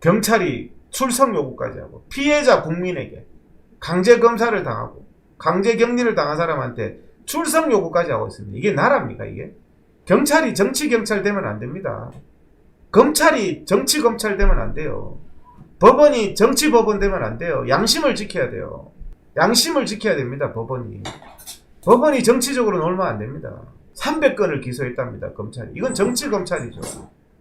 경찰이 출석 요구까지 하고 피해자 국민에게 강제 검사를 당하고 강제 격리를 당한 사람한테 출석 요구까지 하고 있습니다. 이게 나라입니까 이게? 경찰이 정치 경찰 되면 안 됩니다. 검찰이 정치 검찰 되면 안 돼요. 법원이 정치 법원 되면 안 돼요. 양심을 지켜야 돼요. 양심을 지켜야 됩니다. 법원이. 법원이 정치적으로 놀면 안 됩니다. 300건을 기소했답니다. 검찰이. 이건 정치 검찰이죠.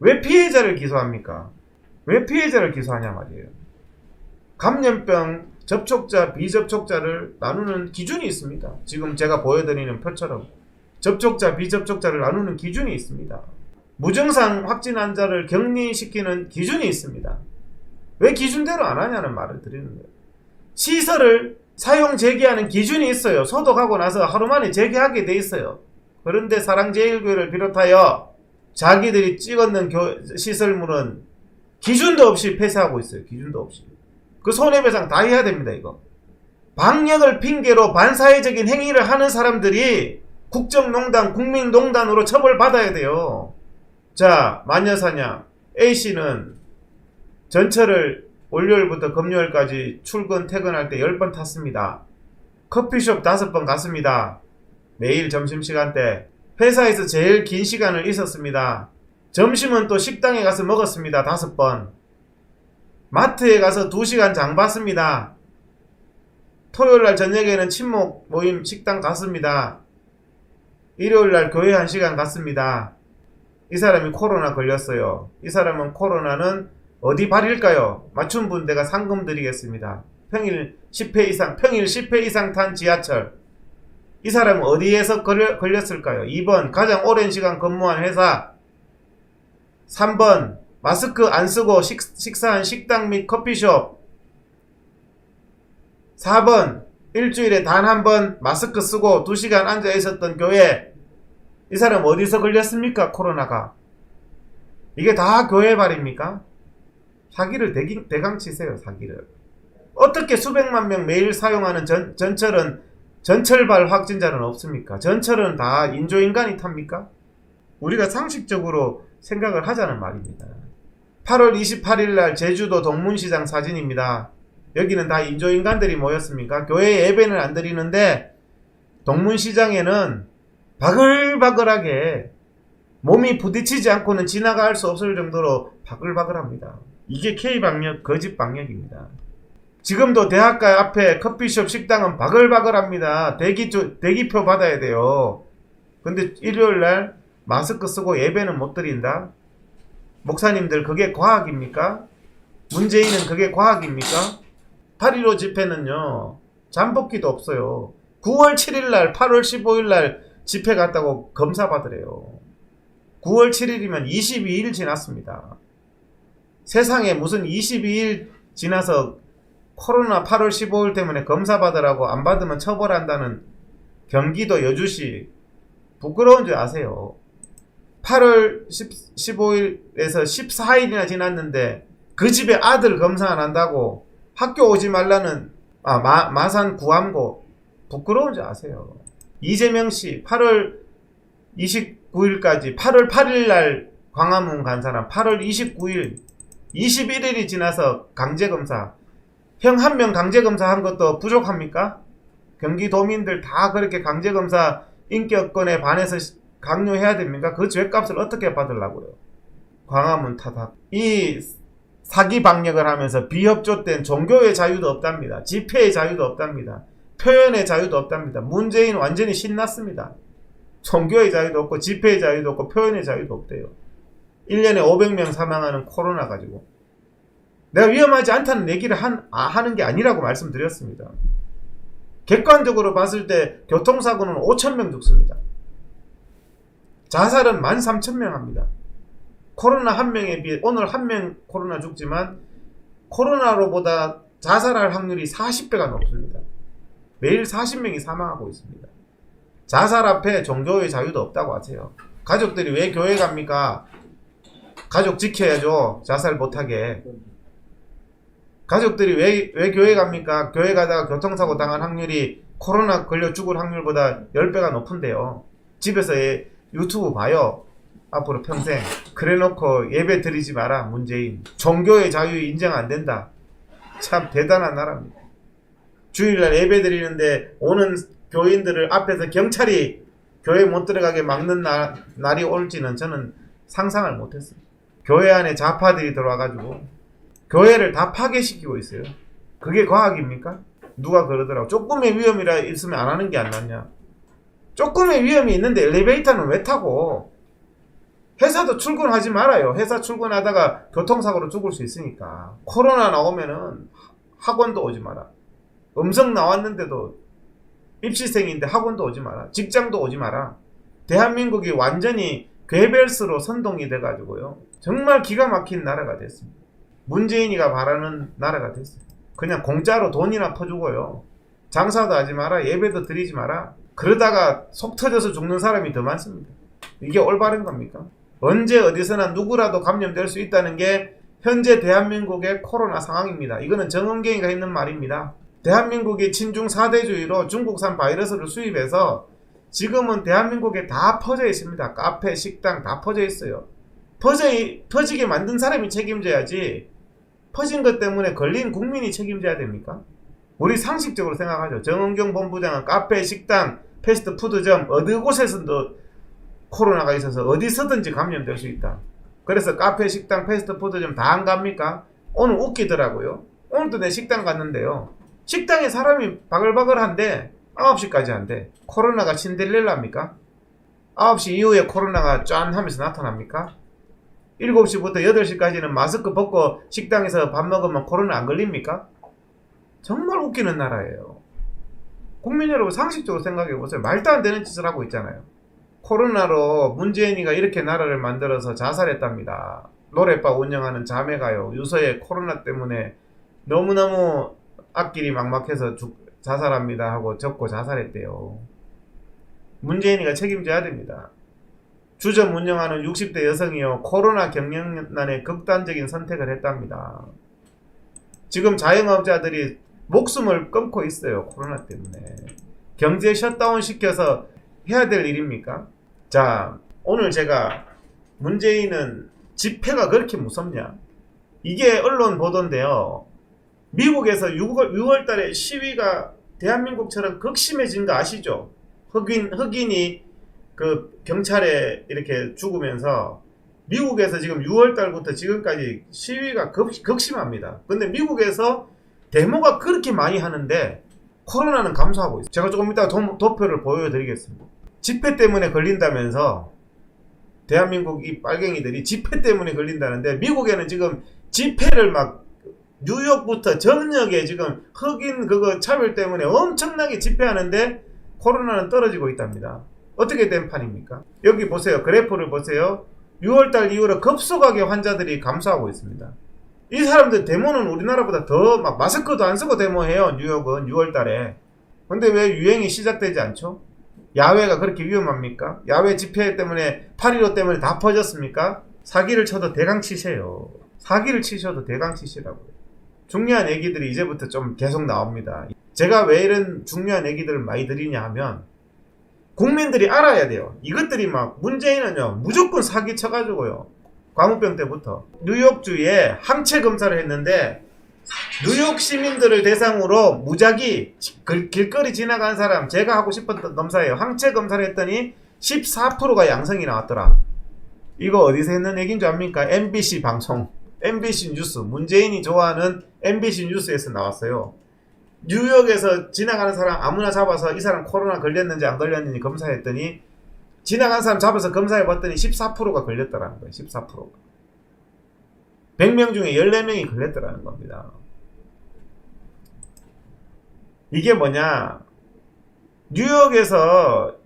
왜 피해자를 기소합니까? 왜 피해자를 기소하냐 말이에요. 감염병 접촉자, 비접촉자를 나누는 기준이 있습니다. 지금 제가 보여드리는 표처럼 접촉자, 비접촉자를 나누는 기준이 있습니다. 무증상 확진 환자를 격리시키는 기준이 있습니다. 왜 기준대로 안 하냐는 말을 드리는 거예요. 시설을 사용 재개하는 기준이 있어요. 소독하고 나서 하루 만에 재개하게 돼 있어요. 그런데 사랑제일교회를 비롯하여 자기들이 찍었는 교- 시설물은 기준도 없이 폐쇄하고 있어요. 기준도 없이. 그 손해배상 다 해야 됩니다, 이거. 방역을 핑계로 반사회적인 행위를 하는 사람들이 국정농단, 국민농단으로 처벌받아야 돼요. 자, 마녀사냥. A씨는 전철을 월요일부터 금요일까지 출근, 퇴근할 때 10번 탔습니다. 커피숍 5번 갔습니다. 매일 점심시간대. 회사에서 제일 긴 시간을 있었습니다. 점심은 또 식당에 가서 먹었습니다. 5번. 마트에 가서 2시간 장 봤습니다. 토요일날 저녁에는 친목 모임 식당 갔습니다. 일요일날 교회 1시간 갔습니다. 이 사람이 코로나 걸렸어요. 이 사람은 코로나는 어디 발일까요? 맞춘 분 내가 상금 드리겠습니다. 평일 10회 이상, 평일 10회 이상 탄 지하철. 이 사람은 어디에서 걸렸을까요? 2번, 가장 오랜 시간 근무한 회사. 3번, 마스크 안 쓰고 식, 식사한 식당 및 커피숍. 4번, 일주일에 단 한 번 마스크 쓰고 2시간 앉아 있었던 교회. 이 사람 어디서 걸렸습니까? 코로나가. 이게 다 교회 발입니까? 사기를 대기, 대강 치세요, 사기를. 어떻게 수백만 명 매일 사용하는 전, 전철은 전철발 확진자는 없습니까? 전철은 다 인조인간이 탑니까? 우리가 상식적으로 생각을 하자는 말입니다. 8월 28일 날 제주도 동문시장 사진입니다. 여기는 다 인조인간들이 모였습니까? 교회에 예배는 안 드리는데 동문시장에는 바글바글하게 몸이 부딪히지 않고는 지나갈 수 없을 정도로 바글바글합니다. 이게 K방역 거짓 방역입니다. 지금도 대학가 앞에 커피숍 식당은 바글바글합니다. 대기 대기표 받아야 돼요. 근데 일요일 날 마스크 쓰고 예배는 못 드린다. 목사님들 그게 과학입니까? 문재인은 그게 과학입니까? 8.15 집회는요. 잠복기도 없어요. 9월 7일 날, 8월 15일 날 집회 갔다고 검사 받으래요. 9월 7일이면 22일 지났습니다. 세상에 무슨 22일 지나서 코로나 8월 15일 때문에 검사 받으라고 안 받으면 처벌한다는 경기도 여주시 부끄러운 줄 아세요. 8월 10, 15일에서 14일이나 지났는데 그 집에 아들 검사 안 한다고 학교 오지 말라는 아, 마, 마산 구암고 부끄러운 줄 아세요. 이재명 씨 8월 29일까지 8월 8일 날 광화문 간 사람 8월 29일 21일이 지나서 강제 검사 형 한 명 강제 검사 한 것도 부족합니까? 경기도민들 다 그렇게 강제 검사 인격권에 반해서 시- 강요해야 됩니까? 그 죄값을 어떻게 받으려고요? 광화문 타다. 이 사기 방역을 하면서 비협조된 종교의 자유도 없답니다. 집회의 자유도 없답니다. 표현의 자유도 없답니다. 문재인 완전히 신났습니다. 종교의 자유도 없고 집회의 자유도 없고 표현의 자유도 없대요. 1년에 500명 사망하는 코로나 가지고. 내가 위험하지 않다는 얘기를 한, 아, 하는 게 아니라고 말씀드렸습니다. 객관적으로 봤을 때 교통사고는 5천명 죽습니다. 자살은 13,000명 합니다. 코로나 한 명에 비해 오늘 한 명 코로나 죽지만 코로나로보다 자살할 확률이 40배가 높습니다. 매일 40명이 사망하고 있습니다. 자살 앞에 종교의 자유도 없다고 하세요. 가족들이 왜 교회 갑니까? 가족 지켜야죠. 자살 못하게. 가족들이 왜, 왜 교회 갑니까? 교회 가다가 교통사고 당한 확률이 코로나 걸려 죽을 확률보다 10배가 높은데요. 집에서 예, 유튜브 봐요. 앞으로 평생. 그래 놓고 예배 드리지 마라, 문재인. 종교의 자유 인정 안 된다. 참 대단한 나라입니다. 주일날 예배 드리는데 오는 교인들을 앞에서 경찰이 교회 못 들어가게 막는 날, 날이 올지는 저는 상상을 못했어요. 교회 안에 좌파들이 들어와가지고 교회를 다 파괴시키고 있어요. 그게 과학입니까? 누가 그러더라고. 조금의 위험이라 있으면 안 하는 게 안 낫냐. 조금의 위험이 있는데 엘리베이터는 왜 타고? 회사도 출근하지 말아요. 회사 출근하다가 교통사고로 죽을 수 있으니까. 코로나 나오면은 학원도 오지 마라. 음성 나왔는데도 입시생인데 학원도 오지 마라. 직장도 오지 마라. 대한민국이 완전히 괴벨스로 선동이 돼가지고요. 정말 기가 막힌 나라가 됐습니다. 문재인이가 바라는 나라가 됐어요. 그냥 공짜로 돈이나 퍼주고요. 장사도 하지 마라. 예배도 드리지 마라. 그러다가 속 터져서 죽는 사람이 더 많습니다. 이게 올바른 겁니까? 언제 어디서나 누구라도 감염될 수 있다는 게 현재 대한민국의 코로나 상황입니다. 이거는 정은경이가 했는 말입니다. 대한민국이 친중 4대주의로 중국산 바이러스를 수입해서 지금은 대한민국에 다 퍼져 있습니다. 카페, 식당 다 퍼져 있어요. 퍼져, 퍼지게 만든 사람이 책임져야지 퍼진 것 때문에 걸린 국민이 책임져야 됩니까? 우리 상식적으로 생각하죠. 정은경 본부장은 카페, 식당, 패스트푸드점 어느 곳에서도 코로나가 있어서 어디서든지 감염될 수 있다. 그래서 카페, 식당, 패스트푸드점 다 안 갑니까? 오늘 웃기더라고요. 오늘도 내 식당 갔는데요. 식당에 사람이 바글바글한데 9시까지 한대. 코로나가 신데렐라입니까? 9시 이후에 코로나가 짠 하면서 나타납니까? 7시부터 8시까지는 마스크 벗고 식당에서 밥 먹으면 코로나 안 걸립니까? 정말 웃기는 나라예요. 국민 여러분 상식적으로 생각해 보세요. 말도 안 되는 짓을 하고 있잖아요. 코로나로 문재인이가 이렇게 나라를 만들어서 자살했답니다. 노래바 운영하는 자매가요. 유서에 코로나 때문에 너무너무 앞길이 막막해서 죽- 자살합니다 하고 적고 자살했대요. 문재인이가 책임져야 됩니다. 주점 운영하는 60대 여성이요. 코로나 경영난에 극단적인 선택을 했답니다. 지금 자영업자들이 목숨을 끊고 있어요. 코로나 때문에. 경제 셧다운 시켜서 해야 될 일입니까? 자, 오늘 제가 문재인은 집회가 그렇게 무섭냐? 이게 언론 보도인데요. 미국에서 6월, 6월 달에 시위가 대한민국처럼 극심해진 거 아시죠? 흑인, 흑인이 그 경찰에 이렇게 죽으면서 미국에서 지금 6월 달부터 지금까지 시위가 극, 극심합니다. 근데 미국에서 데모가 그렇게 많이 하는데 코로나는 감소하고 있어요. 제가 조금 이따가 도, 도표를 보여드리겠습니다. 집회 때문에 걸린다면서 대한민국 이 빨갱이들이 집회 때문에 걸린다는데 미국에는 지금 집회를 막 뉴욕부터 전역에 지금 흑인 그거 차별 때문에 엄청나게 집회하는데 코로나는 떨어지고 있답니다. 어떻게 된 판입니까? 여기 보세요. 그래프를 보세요. 6월달 이후로 급속하게 환자들이 감소하고 있습니다. 이 사람들 데모는 우리나라보다 더 막 마스크도 안 쓰고 데모해요. 뉴욕은 6월 달에. 근데 왜 유행이 시작되지 않죠? 야외가 그렇게 위험합니까? 야외 집회 때문에 8.15 때문에 다 퍼졌습니까? 사기를 쳐도 대강 치세요. 사기를 치셔도 대강 치시라고요. 중요한 얘기들이 이제부터 좀 계속 나옵니다. 제가 왜 이런 중요한 얘기들을 많이 드리냐 하면 국민들이 알아야 돼요. 이것들이 막 문재인은요 무조건 사기 쳐가지고요. 광우병 때부터 뉴욕주에 항체 검사를 했는데 뉴욕 시민들을 대상으로 무작위 길- 길거리 지나간 사람 제가 하고 싶었던 검사예요. 항체 검사를 했더니 14%가 양성이 나왔더라. 이거 어디서 했는 얘기인 줄 압니까? MBC 방송, MBC 뉴스, 문재인이 좋아하는 MBC 뉴스에서 나왔어요. 뉴욕에서 지나가는 사람 아무나 잡아서 이 사람 코로나 걸렸는지 안 걸렸는지 검사했더니 지나간 사람 잡아서 검사해 봤더니 14%가 걸렸다라는 거예요. 14%가. 100명 중에 14명이 걸렸더라는 겁니다. 이게 뭐냐? 뉴욕에서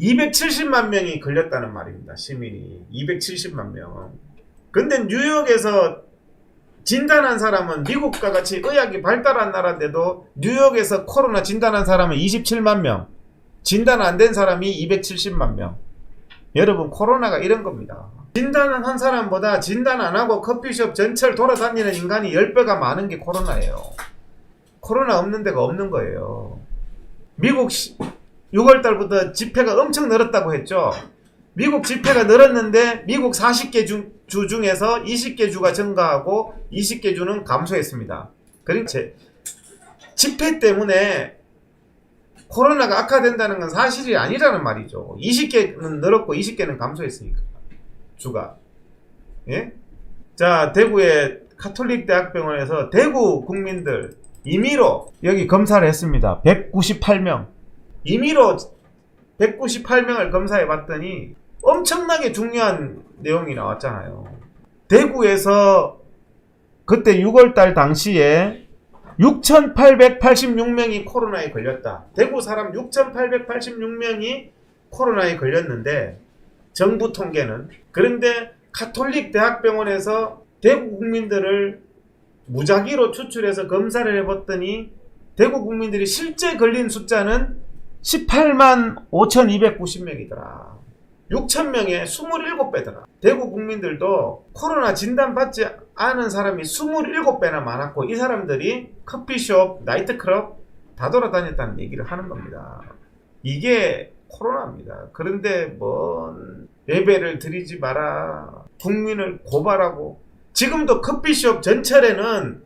270만 명이 걸렸다는 말입니다. 시민이 270만 명. 근데 뉴욕에서 진단한 사람은 미국과 같이 의학이 발달한 나라인데도 뉴욕에서 코로나 진단한 사람은 27만 명. 진단 안 된 사람이 270만 명. 여러분 코로나가 이런 겁니다. 진단을 한 사람보다 진단 안 하고 커피숍 전체를 돌아다니는 인간이 10배가 많은 게 코로나예요. 코로나 없는 데가 없는 거예요. 미국 6월 달부터 집회가 엄청 늘었다고 했죠. 미국 집회가 늘었는데 미국 40개 주, 주 중에서 20개 주가 증가하고 20개 주는 감소했습니다. 그러니까 제- 집회 때문에 코로나가 악화된다는 건 사실이 아니라는 말이죠. 20개는 늘었고 20개는 감소했으니까 주가. 예? 자 대구의 카톨릭 대학병원에서 대구 국민들 임의로 여기 검사를 했습니다. 198명 임의로 198명을 검사해 봤더니 엄청나게 중요한 내용이 나왔잖아요. 대구에서 그때 6월달 당시에 6,886명이 코로나에 걸렸다. 대구 사람 6,886명이 코로나에 걸렸는데 정부 통계는 그런데 카톨릭 대학병원에서 대구 국민들을 무작위로 추출해서 검사를 해봤더니 대구 국민들이 실제 걸린 숫자는 18만 5,290명이더라. 6,000명에 27배더라. 대구 국민들도 코로나 진단받지 않은 사람이 27배나 많았고 이 사람들이 커피숍, 나이트클럽 다 돌아다녔다는 얘기를 하는 겁니다. 이게 코로나입니다. 그런데 뭔 예배를 드리지 마라. 국민을 고발하고 지금도 커피숍 전철에는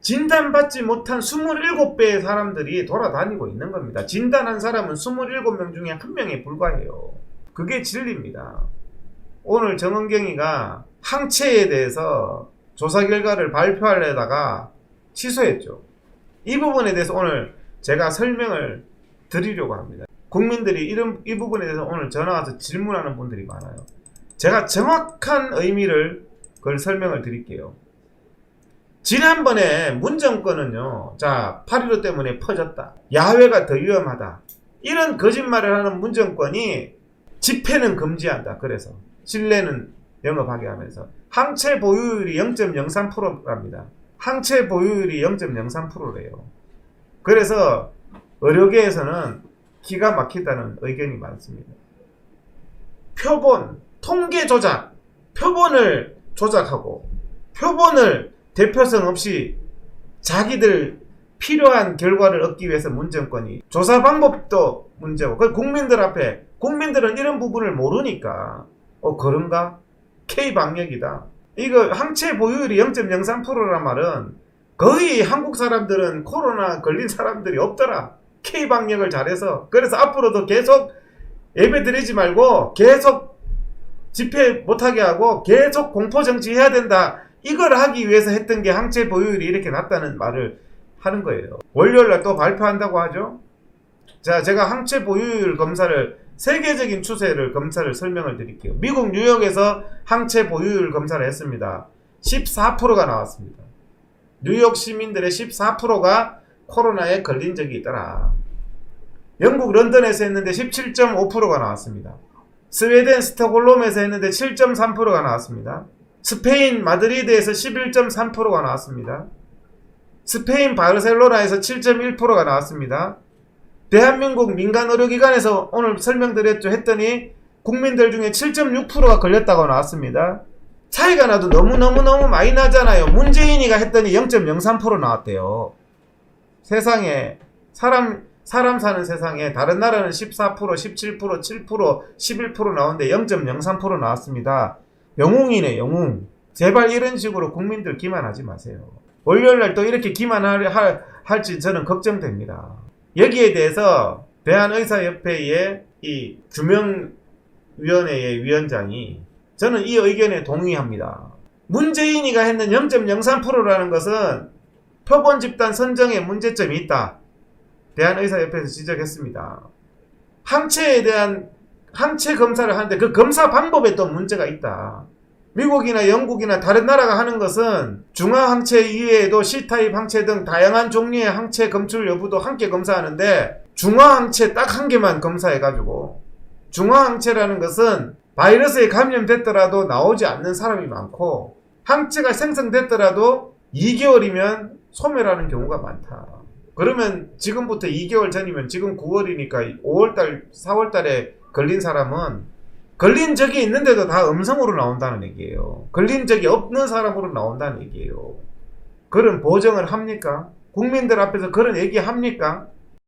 진단받지 못한 27배의 사람들이 돌아다니고 있는 겁니다. 진단한 사람은 27명 중에 한 명에 불과해요. 그게 진리입니다. 오늘 정은경이가 항체에 대해서 조사 결과를 발표하려다가 취소했죠. 이 부분에 대해서 오늘 제가 설명을 드리려고 합니다. 국민들이 이런, 이 부분에 대해서 오늘 전화 와서 질문하는 분들이 많아요. 제가 정확한 의미를 그걸 설명을 드릴게요. 지난번에 문정권은요, 자, 8.15 때문에 퍼졌다. 야외가 더 위험하다. 이런 거짓말을 하는 문정권이 집회는 금지한다. 그래서. 실내는 영업하게 하면서. 항체 보유율이 0.03%랍니다. 항체 보유율이 0.03%래요. 그래서 의료계에서는 기가 막히다는 의견이 많습니다. 표본, 통계 조작, 표본을 조작하고 표본을 대표성 없이 자기들 필요한 결과를 얻기 위해서 문정권이 조사 방법도 문제고 그 국민들 앞에 국민들은 이런 부분을 모르니까. 어 그런가? K 방역이다. 이거 항체 보유율이 0.03%란 말은 거의 한국 사람들은 코로나 걸린 사람들이 없더라. K 방역을 잘해서. 그래서 앞으로도 계속 예배 드리지 말고 계속 집회 못하게 하고 계속 공포 정치 해야 된다. 이걸 하기 위해서 했던 게 항체 보유율이 이렇게 낮다는 말을 하는 거예요. 월요일 날 또 발표한다고 하죠. 자, 제가 항체 보유율 검사를 세계적인 추세를 검사를 설명을 드릴게요. 미국 뉴욕에서 항체 보유율 검사를 했습니다. 14%가 나왔습니다. 뉴욕 시민들의 14%가 코로나에 걸린 적이 있더라. 영국 런던에서 했는데 17.5%가 나왔습니다. 스웨덴 스톡홀름에서 했는데 7.3%가 나왔습니다. 스페인 마드리드에서 11.3%가 나왔습니다. 스페인 바르셀로나에서 7.1%가 나왔습니다. 대한민국 민간 의료기관에서 오늘 설명드렸죠 했더니 국민들 중에 7.6%가 걸렸다고 나왔습니다. 차이가 나도 너무너무너무 많이 나잖아요. 문재인이가 했더니 0.03% 나왔대요. 세상에 사람 사람 사는 세상에 다른 나라는 14%, 17%, 7%, 11% 나오는데 0.03% 나왔습니다. 영웅이네, 영웅. 제발 이런 식으로 국민들 기만하지 마세요. 월요일 날 또 이렇게 기만할 할, 할지 저는 걱정됩니다. 여기에 대해서 대한의사협회의 이 규명위원회의 위원장이 저는 이 의견에 동의합니다. 문재인이가 했는 0.03%라는 것은 표본 집단 선정에 문제점이 있다. 대한의사협회에서 지적했습니다. 항체에 대한 항체 검사를 하는데 그 검사 방법에 또 문제가 있다. 미국이나 영국이나 다른 나라가 하는 것은 중화 항체 이외에도 C타입 항체 등 다양한 종류의 항체 검출 여부도 함께 검사하는데 중화 항체 딱 한 개만 검사해가지고 중화 항체라는 것은 바이러스에 감염됐더라도 나오지 않는 사람이 많고 항체가 생성됐더라도 2개월이면 소멸하는 경우가 많다. 그러면 지금부터 2개월 전이면 지금 9월이니까 5월달, 4월달에 걸린 사람은 걸린 적이 있는데도 다 음성으로 나온다는 얘기예요. 걸린 적이 없는 사람으로 나온다는 얘기예요. 그런 보정을 합니까? 국민들 앞에서 그런 얘기 합니까?